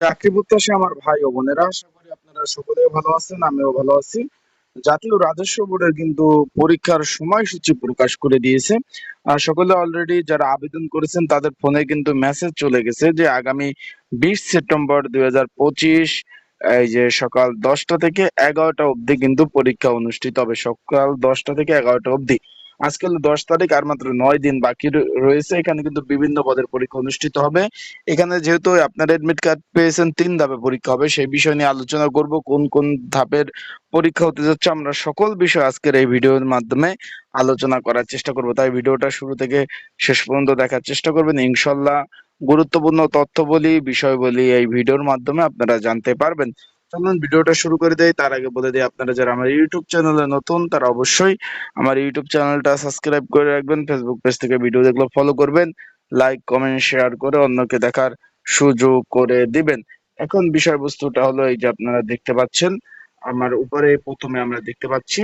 চাকরি প্রত্যাশী আমার ভাই ও বোনেরা, আশা করি আপনারা সকলে ভালো আছেন, আমিও ভালো আছি। জাতীয় রাজস্ব বোর্ডের কিন্তু পরীক্ষার সময়সূচি প্রকাশ করে দিয়েছে। আর সকলে অলরেডি যারা আবেদন করেছেন, তাদের ফোনে কিন্তু মেসেজ চলে গেছে যে আগামী বিশ সেপ্টেম্বর দুই হাজার পঁচিশ, এই যে সকাল দশটা থেকে এগারোটা অবধি কিন্তু পরীক্ষা অনুষ্ঠিত হবে। সকাল দশটা থেকে এগারোটা অবধি। আজকে হলো দশ তারিখ আর মাত্র নয় দিন বাকি রয়েছে। এখানে কিন্তু বিভিন্ন পদের পরীক্ষা অনুষ্ঠিত হবে। এখানে যেহেতু আপনার এডমিট কার্ড পেয়েছেন, তিন ধাপে পরীক্ষা হবে। সেই বিষয় নিয়ে আলোচনা করব, কোন কোন ধাপের পরীক্ষা হতে যাচ্ছে আমরা সকল বিষয় আজকের এই ভিডিওর মাধ্যমে আলোচনা করার চেষ্টা করব। তাই ভিডিওটা শুরু থেকে শেষ পর্যন্ত দেখার চেষ্টা করবেন। ইনশাল্লাহ গুরুত্বপূর্ণ তথ্য বলি বিষয় বলি এই ভিডিওর মাধ্যমে আপনারা জানতে পারবেন। চলুন, ভিডিওটা শুরু করে দেয় তার আগে বলে দিই, আপনারা যারা আমার ইউটিউব চ্যানেলে নতুন, তারা অবশ্যই আমার ইউটিউব চ্যানেলটা সাবস্ক্রাইব করে রাখবেন। ফেসবুক পেজ থেকে ভিডিও দেখলে ফলো করবেন। লাইক কমেন্ট শেয়ার করে অন্যকে দেখার সুযোগ করে দিবেন। এখন বিষয়বস্তুটা হলো এই যে আপনারা দেখতে পাচ্ছেন, আমার উপরে প্রথমে আমরা দেখতে পাচ্ছি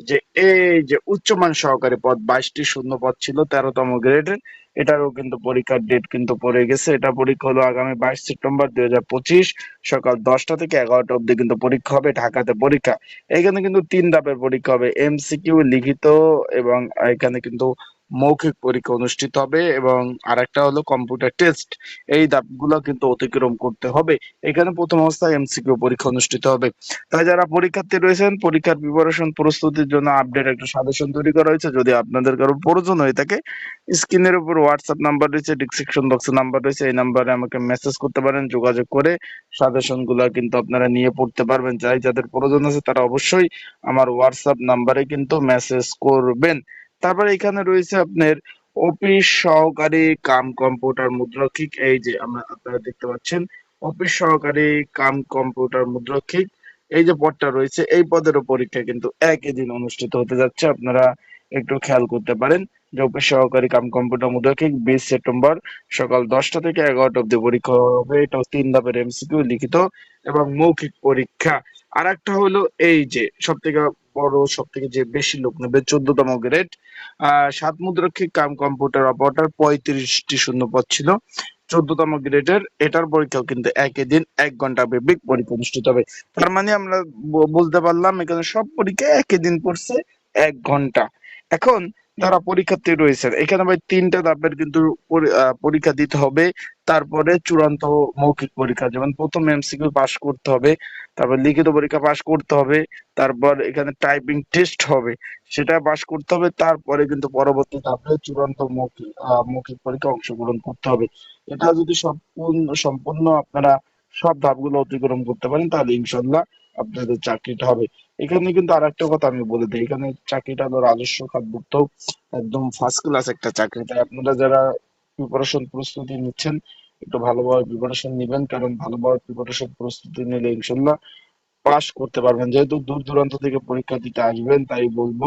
যে এই যে উচ্চমান সহকারী পদ, বাইশটি শূন্য পদ ছিল, তেরোতম গ্রেডের। এটারও কিন্তু পরীক্ষার ডেট কিন্তু পড়ে গেছে। এটা পরীক্ষা হলো আগামী বাইশ সেপ্টেম্বর দুই হাজার পঁচিশ সকাল দশটা থেকে এগারোটা অব্দি কিন্তু পরীক্ষা হবে, ঢাকাতে পরীক্ষা। এখানে কিন্তু তিন ধাপের পরীক্ষা হবে এমসিকিউ লিখিত এবং এখানে কিন্তু মৌখিক পরীক্ষা অনুষ্ঠিত হবে এবং আরেকটা হলো কম্পিউটার টেস্ট এই ধাপগুলো কিন্তু অতিক্রম করতে হবে। এখানে প্রথম অবস্থায় এমসিকিউ পরীক্ষা অনুষ্ঠিত হবে। তাই যারা পরীক্ষার্থী রয়েছেন, পরীক্ষার প্রিপারেশন প্রস্তুতির জন্য আপডেট একটা সাজেশন তৈরি করা হয়েছে। যদি আপনাদের কারও প্রয়োজন হয়ে থাকে স্ক্রিনের উপর হোয়াটসঅ্যাপ নাম্বার রয়েছে ডিসক্রিপশন বক্সে নাম্বার রয়েছে। এই নাম্বারে আমাকে মেসেজ করতে পারেন, যোগাযোগ করে সাজেশনগুলা কিন্তু আপনারা নিয়ে পড়তে পারবেন। যাই যাদের প্রয়োজন আছে তারা অবশ্যই আমার হোয়াটসঅ্যাপ নাম্বারে কিন্তু মেসেজ করবেন। তারপরে এখানে রয়েছে আপনার অফিস সহকারী, কাম কম্পিউটার মুদ্রক্ষিক এই যে আমরা আপনারা দেখতে পাচ্ছেন। অফিস সহকারী, কাম কম্পিউটার মুদ্রক্ষিক এই যে পদটা রয়েছে, এই পদেরও পরীক্ষা কিন্তু একই দিন অনুষ্ঠিত হতে যাচ্ছে। আপনারা একটু খেয়াল করতে পারেন যে অফিস সহকারী, কাম কম্পিউটার মুদ্রক্ষিক বিশ সেপ্টেম্বর সকাল দশটা থেকে এগারোটা অব্দি পরীক্ষা হবে। এটাও তিন ধাপের এমসিকিউ লিখিত এবং মৌখিক পরীক্ষা। আর একটা হলো এই যে সব থেকে বড় সব থেকে যে বেশি লোক নেবে, চোদ্দতম গ্রেড সাত মুদ্রাক্ষী কাম কম্পিউটার অপারেটর পঁয়ত্রিশটি শূন্য পদ ছিল। চোদ্দতম গ্রেডের এটার পরীক্ষাও কিন্তু একই দিন, এক ঘণ্টা ব্যাপিক পরীক্ষা অনুষ্ঠিত হবে। তার মানে আমরা বলতে পারলাম, এখানে সব পরীক্ষা একই দিন পড়ছে, এক ঘণ্টা। এখন যারা পরীক্ষার্থী রয়েছেন। এখানে ভাই তিনটা ধাপের কিন্তু পরীক্ষা দিতে হবে। তারপরে চূড়ান্ত মৌখিক পরীক্ষা, যেমন প্রথম এমসিকিউ পাস করতে হবে, তারপর লিখিত পরীক্ষা পাস করতে হবে, তারপর এখানে টাইপিং টেস্ট হবে, সেটা পাস করতে হবে, তারপরে কিন্তু পরবর্তী ধাপে চূড়ান্ত মৌখিক মৌখিক পরীক্ষা অংশগ্রহণ করতে হবে। এটা যদি সম্পূর্ণ সম্পূর্ণ আপনারা সব ধাপগুলো অতিক্রম করতে পারেন, তাহলে ইনশাল্লাহ আপনাদের চাকরিটা হবে। এখানে কিন্তু আর একটা কথা আমি বলে দিই। এখানে চাকরিটা হলো রাজস্ব খাতভুক্ত একদম ফার্স্ট ক্লাস একটা চাকরি। তাই আপনারা যারা প্রিপারেশন প্রস্তুতি নিচ্ছেন, একটু ভালোভাবে প্রিপারেশন নিবেন, কারণ ভালোভাবে প্রিপারেশন প্রস্তুতি নিলে ইনশাল্লাহ পাস করতে পারবেন। যেহেতু দূর দূরান্ত থেকে পরীক্ষা দিতে আসবেন, তাই বলব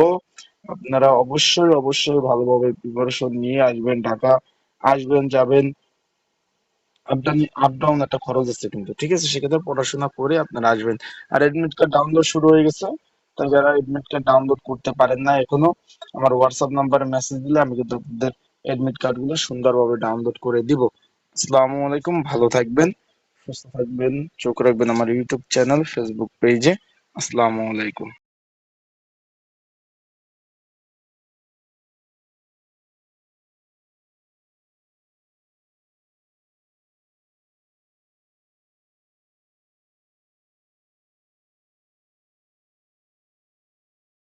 আপনারা অবশ্যই অবশ্যই ভালোভাবে প্রিপারেশন নিয়ে আসবেন। ঢাকা আসবেন, যাবেন আপডাউন আপডাউন একটা খরচ আছে কিন্তু, ঠিক আছে? সেক্ষেত্রে পড়াশোনা করে আপনারা আসবেন। আর এডমিট কার্ড ডাউনলোড শুরু হয়ে গেছে। যারা এডমিট কার্ড ডাউনলোড করতে পারেন না এখনও, আমার হোয়াটসঅ্যাপ নাম্বারে মেসেজ দিলে আমি কিন্তু আপনাদের এডমিট কার্ডগুলো সুন্দরভাবে ডাউনলোড করে দিব। আসসালামু আলাইকুম, ভালো থাকবেন, সুস্থ থাকবেন, চোখ রাখবেন আমার ইউটিউব চ্যানেল ফেসবুক পেজে আসসালামু আলাইকুম।